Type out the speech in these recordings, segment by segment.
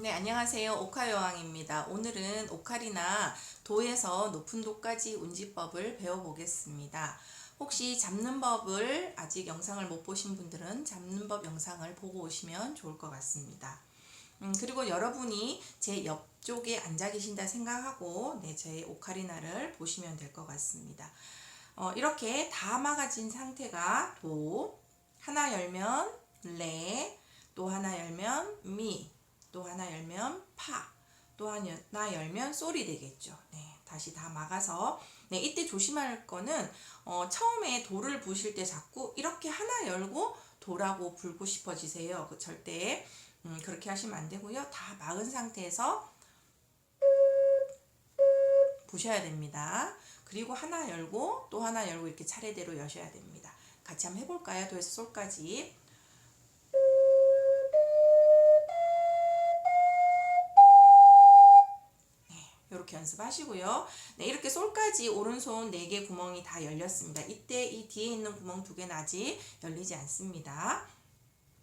네, 안녕하세요. 오카 여왕입니다. 오늘은 오카리나 도에서 높은 도까지 운지법을 배워보겠습니다. 혹시 잡는 법을 아직 영상을 못 보신 분들은 잡는 법 영상을 보고 오시면 좋을 것 같습니다. 음, 그리고 여러분이 제 옆쪽에 앉아 계신다 생각하고 네, 제 오카리나를 보시면 될 것 같습니다. 어, 이렇게 다 막아진 상태가 도, 하나 열면 레, 또 하나 열면 미, 또 하나 열면 파, 또 하나 열면 솔이 되겠죠. 네, 다시 다 막아서 네, 이때 조심할 거는 어, 처음에 도를 부실 때 자꾸 이렇게 하나 열고 도라고 불고 싶어지세요. 그 절대 음, 그렇게 하시면 안 되고요. 다 막은 상태에서 부셔야 됩니다. 그리고 하나 열고 또 하나 열고 이렇게 차례대로 여셔야 됩니다. 같이 한번 해볼까요? 도에서 솔까지. 연습하시고요. 네, 이렇게 솔까지 오른손 4개 구멍이 다 열렸습니다. 이때 이 뒤에 있는 구멍 두 개는 아직 열리지 않습니다.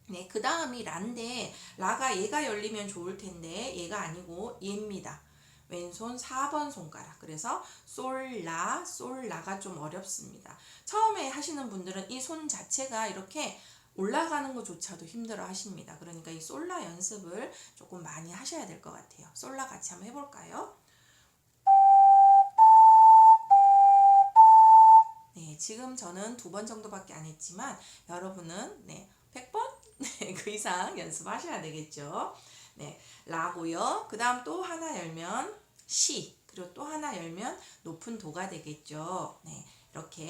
네, 그 다음이 라인데 라가 얘가 열리면 좋을 텐데 얘가 아니고 얘입니다. 왼손 4번 손가락. 그래서 솔, 라, 솔, 라가 좀 어렵습니다. 처음에 하시는 분들은 이 손 자체가 이렇게 올라가는 것조차도 힘들어 하십니다. 그러니까 이 솔라 연습을 조금 많이 하셔야 될 것 같아요. 솔라 같이 한번 해볼까요? 네, 지금 저는 두 번 정도밖에 안 했지만 여러분은 네, 100번? 네, 그 이상 연습하셔야 되겠죠. 네, 라고요. 그 다음 또 하나 열면 시, 그리고 또 하나 열면 높은 도가 되겠죠. 네, 이렇게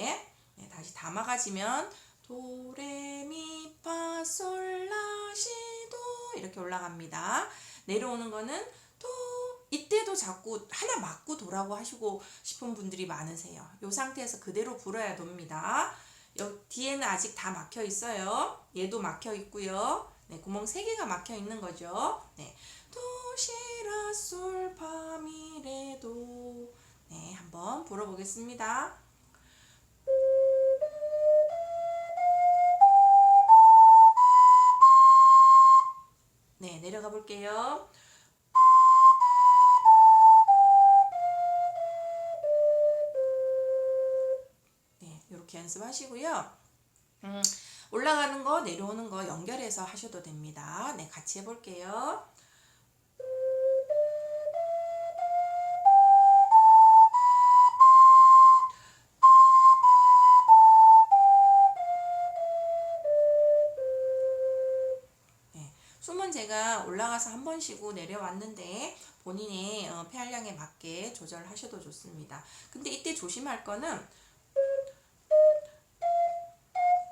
네, 다시 다 막아지면 도, 레, 미, 파, 솔, 라, 시, 도 이렇게 올라갑니다. 내려오는 거는 도, 이때도 자꾸 하나 맞고 도라고 하시고 싶은 분들이 많으세요. 이 상태에서 그대로 불어야 됩니다. 여, 뒤에는 아직 다 막혀 있어요. 얘도 막혀 있고요. 네, 구멍 세 개가 막혀 있는 거죠. 네, 도시라 솔파 미레도. 네, 한번 불어보겠습니다. 네, 내려가 볼게요. 이렇게 연습하시고요. 음, 올라가는 거, 내려오는 거 연결해서 하셔도 됩니다. 네, 같이 해볼게요. 네, 숨은 제가 올라가서 한 번 쉬고 내려왔는데 본인의 어, 폐활량에 맞게 조절하셔도 좋습니다. 근데 이때 조심할 거는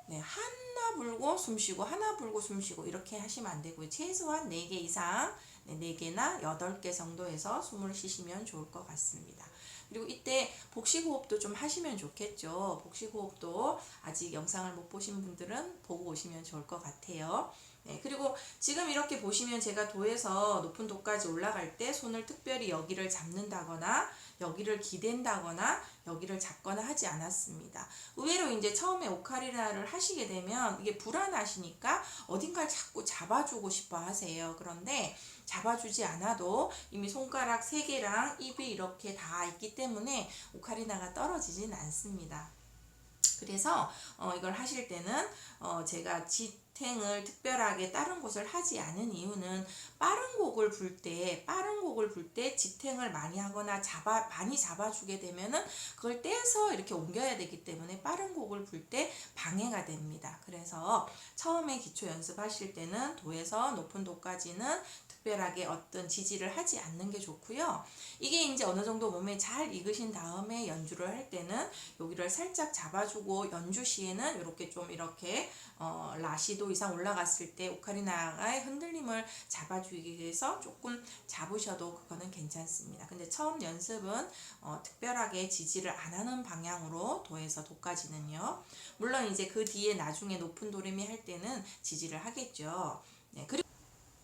네, 하나 불고 숨 쉬고 하나 불고 숨 쉬고 이렇게 하시면 안 되고요. 최소한 4개 이상 네, 4개나 8개 정도에서 숨을 쉬시면 좋을 것 같습니다. 그리고 이때 복식호흡도 좀 하시면 좋겠죠. 복식호흡도 아직 영상을 못 보신 분들은 보고 오시면 좋을 것 같아요. 네, 그리고 지금 이렇게 보시면 제가 도에서 높은 도까지 올라갈 때 손을 특별히 여기를 잡는다거나 여기를 기댄다거나 여기를 잡거나 하지 않았습니다. 의외로 이제 처음에 오카리나를 하시게 되면 이게 불안하시니까 어딘가를 자꾸 잡아주고 싶어 하세요. 그런데 잡아주지 않아도 이미 손가락 3개랑 입이 이렇게 다 있기 때문에 오카리나가 떨어지진 않습니다. 그래서 어, 이걸 하실 때는 어, 제가 지 탱을 특별하게 다른 곳을 하지 않은 이유는 빠른 곡을 불 때 빠른 곡을 불 때 지탱을 많이 하거나 잡아 많이 잡아주게 되면은 그걸 떼서 이렇게 옮겨야 되기 때문에 빠른 곡을 불 때 방해가 됩니다. 그래서 처음에 기초 연습하실 때는 도에서 높은 도까지는 특별하게 어떤 지지를 하지 않는 게 좋고요. 이게 이제 어느 정도 몸에 잘 익으신 다음에 연주를 할 때는 여기를 살짝 잡아주고 연주 시에는 이렇게 좀 이렇게 어, 라시도 이상 올라갔을 때 오카리나의 흔들림을 잡아주기 위해서 조금 잡으셔도 그거는 괜찮습니다. 근데 처음 연습은 어, 특별하게 지지를 안 하는 방향으로 도에서 도까지는요. 물론 이제 그 뒤에 나중에 높은 도레미 할 때는 지지를 하겠죠. 네, 그리고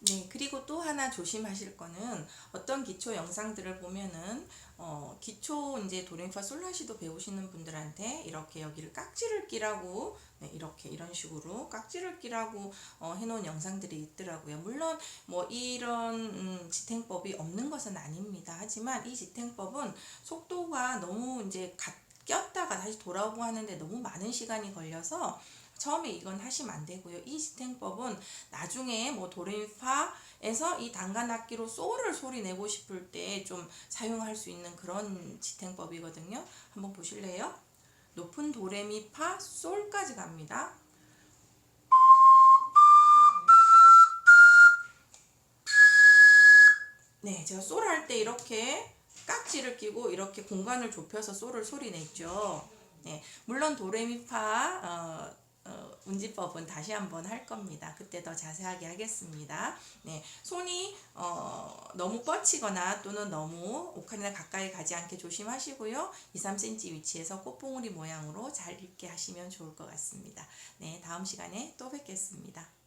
네, 그리고 또 하나 조심하실 거는 어떤 기초 영상들을 보면은 어, 기초 이제 도레미파 솔라시도 배우시는 분들한테 이렇게 여기를 깍지를 끼라고 네, 이렇게 이런 식으로 깍지를 끼라고 어, 해놓은 영상들이 있더라고요. 물론 뭐 이런 음, 지탱법이 없는 것은 아닙니다. 하지만 이 지탱법은 속도가 너무 이제 갓 꼈다가 다시 돌아오고 하는데 너무 많은 시간이 걸려서 처음에 이건 하시면 안 되고요. 이 지탱법은 나중에 뭐 도레미파에서 이 단간악기로 소를 소리 내고 싶을 때 좀 사용할 수 있는 그런 지탱법이거든요. 한번 보실래요? 높은 도레미파 솔까지 갑니다. 네, 제가 솔 할 때 이렇게 깍지를 끼고 이렇게 공간을 좁혀서 솔을 소리 냈죠. 네, 물론 도레미파 어, 어, 운지법은 다시 한번 할 겁니다. 그때 더 자세하게 하겠습니다. 네, 손이 어, 너무 뻗치거나 또는 너무 옥한이나 가까이 가지 않게 조심하시고요. 2, 3cm 위치에서 꽃봉오리 모양으로 잘 읽게 하시면 좋을 것 같습니다. 네, 다음 시간에 또 뵙겠습니다.